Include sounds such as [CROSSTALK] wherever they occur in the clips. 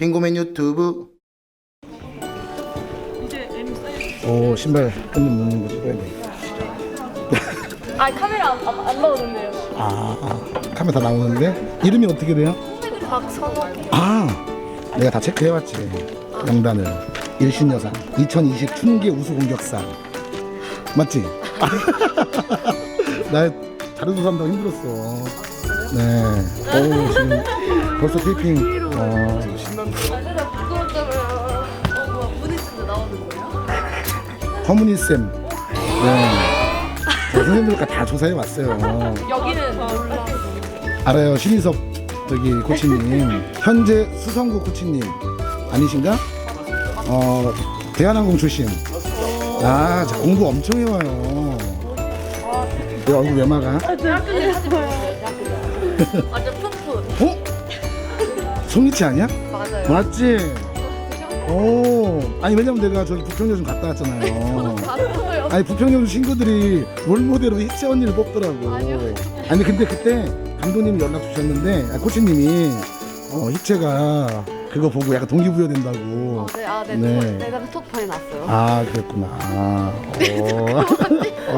빙고맨 유튜브 이제 M 사이즈 오 신발 끊는 먹는 거 찍어야 돼. 아 카메라 안, 안, 안 나오는데요. 아, 아 카메라 다 나오는데? 이름이 어떻게 돼요? 박선호 아 내가 다 체크해왔지 명단을. 일신 여상 2020 춘계 우수 공격상 맞지? [LAUGHS] 나 다른 수산도 힘들었어. 네 오 지금 벌써 테이핑 어, 아 진짜 부끄럽잖아요 어 뭐야 무늬스도 나오는 거예요? 허문이 쌤 네 제가 선생님들과 다 조사해 왔어요 여기는 몰라 알아요 신희섭 저기 코치님 현재 수성구 코치님 아니신가? 어 대한항공 출신 아 자, 공부 엄청 해와요 내 얼굴 왜 막아? 사진 보여주세요 완전 푼푼 어? 송이치 아니야? 맞아요 맞지? 오 아니 왜냐면 내가 저기 부평여중 갔다 왔잖아요 [LAUGHS] 봤어요 아니 부평여중 친구들이 롤모델로 희채 언니를 뽑더라고 아니요. 아니 근데 그때 감독님이 연락 주셨는데 아, 코치님이 어, 희채가 그거 보고 약간 동기부여 된다고 네, 아, 네, 네. 네. 내가 톡판에 났어요. 아 그랬구나 [LAUGHS] 어.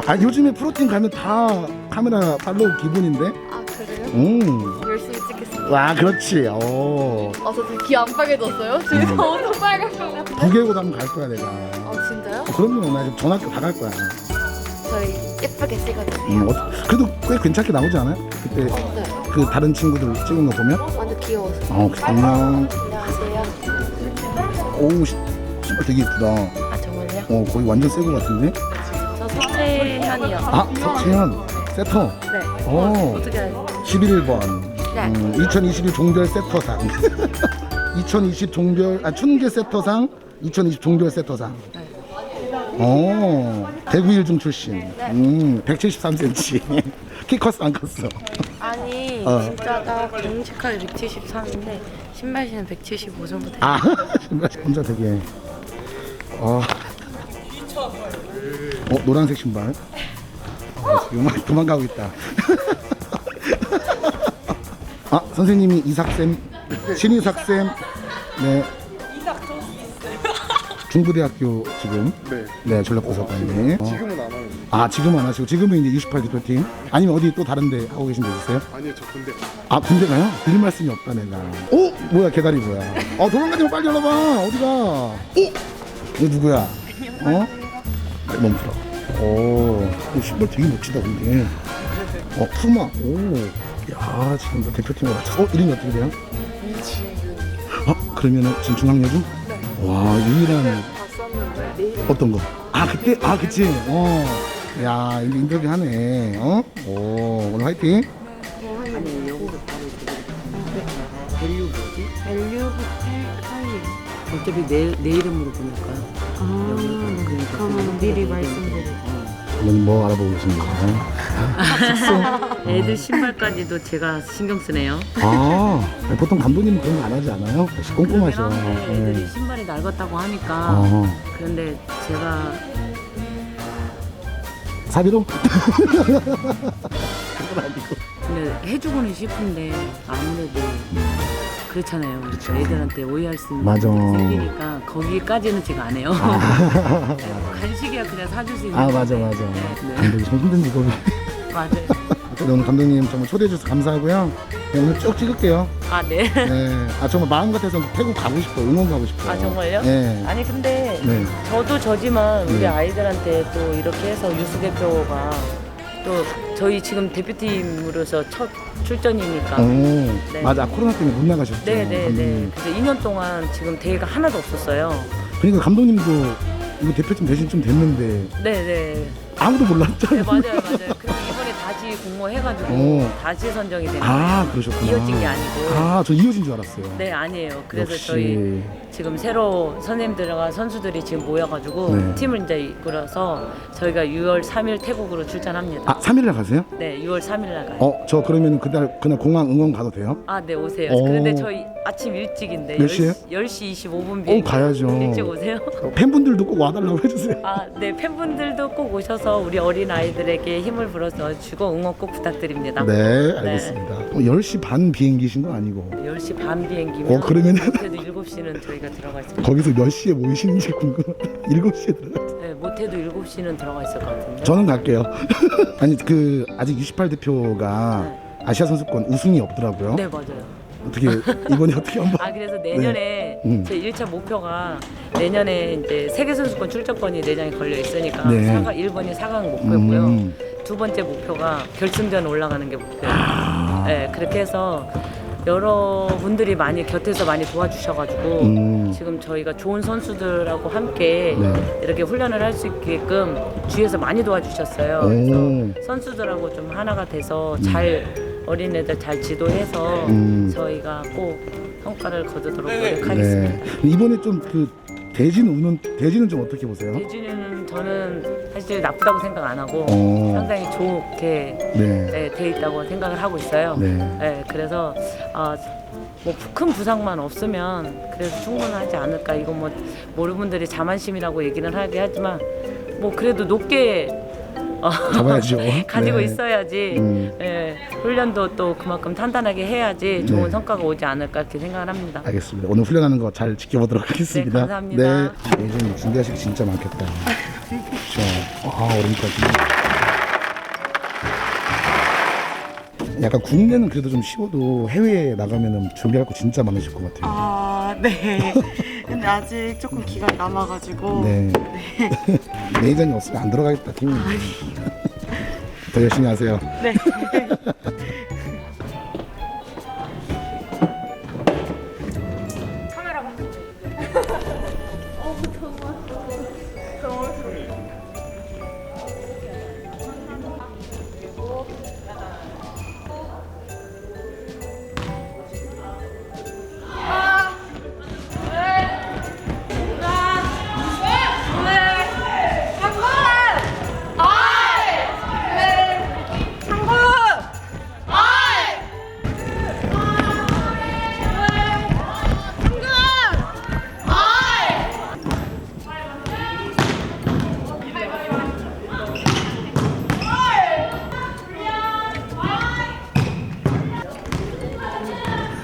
아 요즘에 프로틴 가면 다 카메라 팔로우 기본인데 아, 그래요? 음. 와 그렇지 어. 아, 저 지금 귀안 빨개졌어요? 지금 음. 엄청 빨간 거 같아. 부계고도 한번 갈 거야 내가 아, 진짜요? 어, 그럼요 나 지금 전학교 다 갈 거야 저희 예쁘게 찍어주세요. 음, 어, 그래도 꽤 괜찮게 나오지 않아요? 그때 네. 그 다른 친구들 찍은 거 보면 완전 귀여워서. 어 안녕 안녕하세요. 오우 시- 신발 되게 이쁘다 아, 정말요? 어 거의 완전 새거 같은데 저 서채현이요. 아 석채현 세터 네. 오 어떻게 알아요? 11번 네. 음, 2021 종별 세터상. [LAUGHS] 2020 종별 아 춘계 세터상 2020 종별 세터상. 네. 오 대구 일중 출신. 음 173cm [LAUGHS] 키 컸어 안 컸어? 아니 어. 진짜 나 정직하게 173인데 신발 신은 175 정도 돼. 아 [LAUGHS] 신발 혼자 되게. 어, 어 노란색 신발. 어, 지금 도망가고 있다 아 선생님이 이삭쌤 신이삭쌤 네 [LAUGHS] 중부대학교 지금 네. 네 전략부사관님 어. 지금은 안 하는데. 아 지금 안 하시고 지금은 이제 28 대표팀 아니면 어디 또 다른데 하고 계신 데 있으세요? 아니요, 저 근데 아 군대 가요? 드릴 말씀이 없다 내가 어? 뭐야 개다리 뭐야 어 도망가지 마 빨리 열어봐 어디가 어? 이거 누구야? 어? 너무 풀어 오 이거 신발 되게 멋지다 근데 어 푸마 오 야 지금 나 대표팀으로 맞춰 어 이름이 어떻게 돼요? 어? 그러면은 지금 중학여중? 와 유일한 어떤 거? 아 그때 아 그치 어야 인터뷰 하네 어? 오 오늘 화이팅 밸류 뭐지? 밸류 호텔 카이. 어차피 내, 내 이름으로 보니까 아, 그러니까 그러면 미리 말씀드릴 오늘 뭐 알아보고 계십니까? 애들 신발까지도 제가 신경 쓰네요. 아 보통 감독님은 그런 거 안 하지 않아요? 역시 꼼꼼하셔 애들이 네. 신발이 낡았다고 하니까 어. 그런데 제가 사비로? 근데 해주고는 싶은데 아무래도 그렇잖아요. 그러니까 애들한테 오해할 수 있는 맞아. 생기니까 거기까지는 제가 안 해요. [LAUGHS] 간식이야 그냥 사줄 수 있는. 아 맞아 건데. 맞아 네, 감독이 좀 힘든 직업이 맞아요. 오늘 감독님 정말 초대해 주셔서 감사하고요 네, 오늘 쭉 찍을게요 아 네. 네. 아 정말 마음 같아서 태국 가고 싶어 응원 가고 싶어 아 정말요? 네. 아니 근데 네. 저도 저지만 우리 네. 아이들한테 또 이렇게 해서 유수 대표가 또 저희 지금 대표팀으로서 첫 출전이니까. 오, 네. 맞아 코로나 때문에 못 나가셨죠 네네네. 감독님. 그래서 2년 동안 지금 대회가 하나도 없었어요. 그러니까 감독님도 이거 대표팀 대신 좀 됐는데 네네. 아무도 몰랐잖아요 네 맞아요 맞아요. [LAUGHS] 다시 공모해가지고 오. 다시 선정이 된 거예요. 아 그러셨구나 이어진 게 아니고. 아 저 이어진 줄 알았어요 네 아니에요. 그래서 역시. 저희 지금 새로 선생님들과 선수들이 지금 모여가지고 네. 팀을 이제 이끌어서 저희가 6월 3일 태국으로 출전합니다. 아 3일날 가세요? 네, 6월 3일 날 가요. 어 저 그러면 그날 그날 공항 응원 가도 돼요? 아, 네, 오세요. 오. 그런데 저희 아침 일찍인데 몇 시에요? 10시 25분 어 비행기 가야죠. 일찍 오세요? [LAUGHS] 팬분들도 꼭 와달라고 해주세요. 아, 네 팬분들도 꼭 오셔서 우리 어린 아이들에게 힘을 불어서 주고 응원 꼭 부탁드립니다. 네, 알겠습니다. 어, 10시 반 비행기신 거 아니고 10시 반 비행기면 어, 그러면은- 못해도 7시는 저희가 들어가 있습니다. 거기서 몇 시에 모이시는지 궁금. 7시에 [LAUGHS] 들어가. 네, 못해도 7시는 들어가 있을 것 같은데. 저는 갈게요. [LAUGHS] 아니 그 아직 28 대표가 아시아 선수권 우승이 없더라고요. 네, 맞아요. 어떻게 이번에 어떻게 한번 아, 그래서 내년에 음. 제 1차 목표가 내년에 이제 세계 선수권 출전권이 내장에 걸려 있으니까 네. 사강 1번이 4강 목표고요. 음. 두 번째 목표가 결승전 올라가는 게 목표예요. 아. 네, 그렇게 해서 여러분들이 많이 곁에서 많이 도와주셔가지고 음. 지금 저희가 좋은 선수들하고 함께 네. 이렇게 훈련을 할 수 있게끔 주위에서 많이 도와주셨어요. 오. 그래서 선수들하고 좀 하나가 돼서 잘 어린애들 잘 지도해서 음. 저희가 꼭 성과를 거두도록 노력하겠습니다. 네. 이번에 좀 그 대진 우는 대진은 좀 어떻게 보세요? 대준이는 저는 사실 나쁘다고 생각 안 하고 어. 상당히 좋게 네. 네, 돼 있다고 생각을 하고 있어요. 네. 네, 그래서 아, 뭐큰 부상만 없으면 그래도 충분하지 않을까. 이거 뭐 모르는 분들이 자만심이라고 얘기는 하게 하지만 뭐 그래도 높게 어, 잡아야죠. [LAUGHS] 가지고 네. 있어야지. 음. 예, 훈련도 또 그만큼 탄탄하게 해야지 좋은 네. 성과가 오지 않을까 이렇게 생각을 합니다. 알겠습니다. 오늘 훈련하는 거 잘 지켜보도록 하겠습니다. 네, 감사합니다. 네. 예전에 준비하실 게 진짜 많겠다. 그렇죠. 아, 얼음까지. 약간 국내는 그래도 좀 쉬워도 해외에 나가면은 준비할 거 진짜 많으실 것 같아요. 아, 네. 근데 아직 조금 기간이 남아가지고. 네. [LAUGHS] 매니저님 없으면 안 들어가겠다 팀이. 더 열심히 하세요. 네.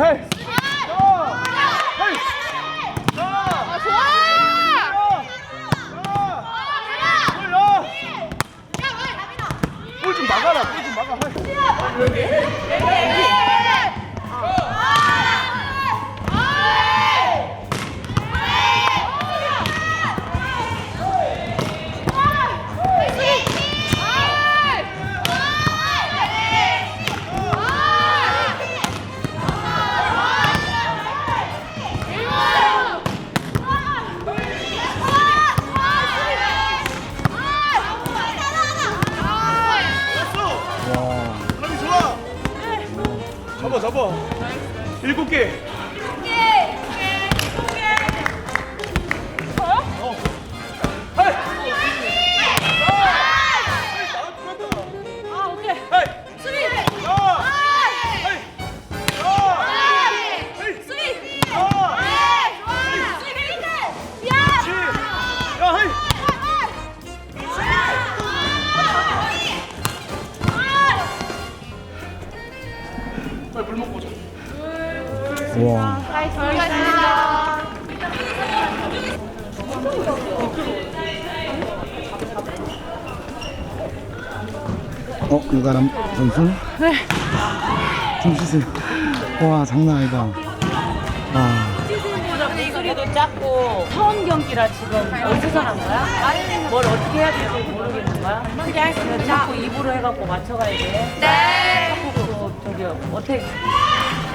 미 어, 유가람 선수? 네. 좀 쉬세요. 와, 장난 아니다. 와. 시즌보다 목소리도 작고 처음 경기라 지금 어디서 난 거야? 뭘 어떻게 해야 될지 모르겠는 거야? 그냥 자꾸 입으로 해갖고 맞춰가야 돼. 네. 자꾸 그 저기 어떻게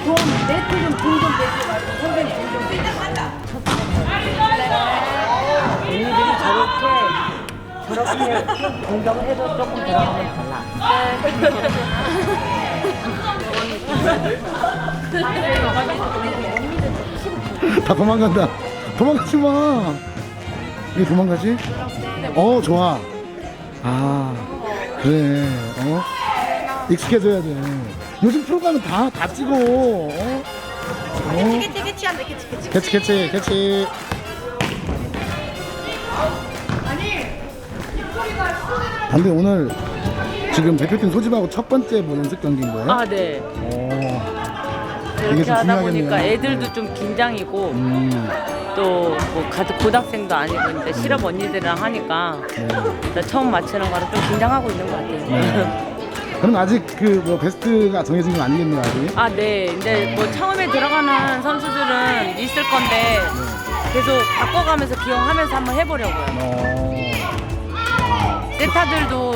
좀 네트 좀등좀 대지 말고 선생님 대지 말고. 언니들이 저렇게 저렇게 공격을 해도 조금 들어가면 달라. 다 도망간다. 도망가지 마. 왜 도망가지? 어, 좋아. 아, 그래. 어? 익숙해져야 돼. 요즘 프로그램은 다, 다 찍어. 어? 어? 캐치 캐치 한다 캐치 캐치 캐치, 캐치, 캐치. 근데 오늘 지금 대표팀 소집하고 첫 번째 뭐 연습 경기인 거예요? 아 네. 오. 이게 이렇게 좀 하다 보니까 중요하겠네요. 애들도 좀 긴장이고 음, 또뭐 고등학생도 아니고 이제 실업 언니들이랑 하니까 네. 나 처음 맞추는 거라 좀 긴장하고 있는 것 같아요. [LAUGHS] 그럼 아직 그 뭐 베스트가 정해진 건 아니겠네요, 아직? 아, 네. 이제 뭐 처음에 들어가는 선수들은 있을 건데 계속 바꿔가면서 기용하면서 한번 해보려고요. 어. 세타들도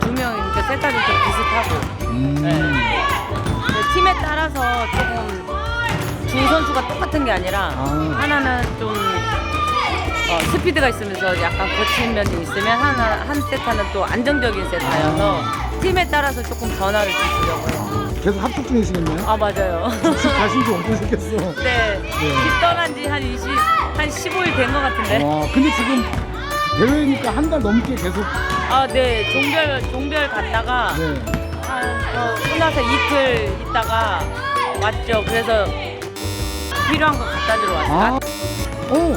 두 명이니까 세타들 좀 비슷하고 음. 네. 근데 팀에 따라서 조금 두 선수가 똑같은 게 아니라 아. 하나는 좀 어, 스피드가 있으면서 약간 거친 면이 있으면 하나 한 세타는 또 안정적인 세타여서 팀에 따라서 조금 변화를 좀 주려고요. 계속 합숙 중이시겠네요? 아 맞아요. 집 가신 지 [LAUGHS] 엄청 생겼어. 네. 집 떠난 지 한 20, 한 15일 된 것 같은데. 와, 근데 지금 대회니까 한 달 넘게 계속. 아, 네. 종별, 종별 갔다가 네. 한, 어, 끝나서 이틀 있다가 왔죠. 그래서 필요한 거 갖다 주러 왔어요. 아, 오.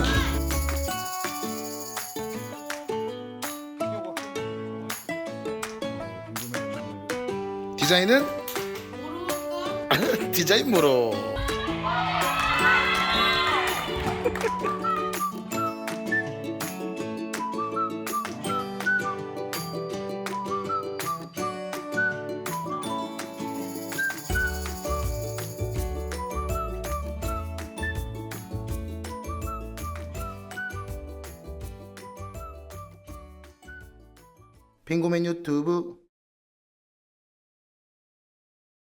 디자인은 [LAUGHS] 디자인 모로. 빙고맨 유튜브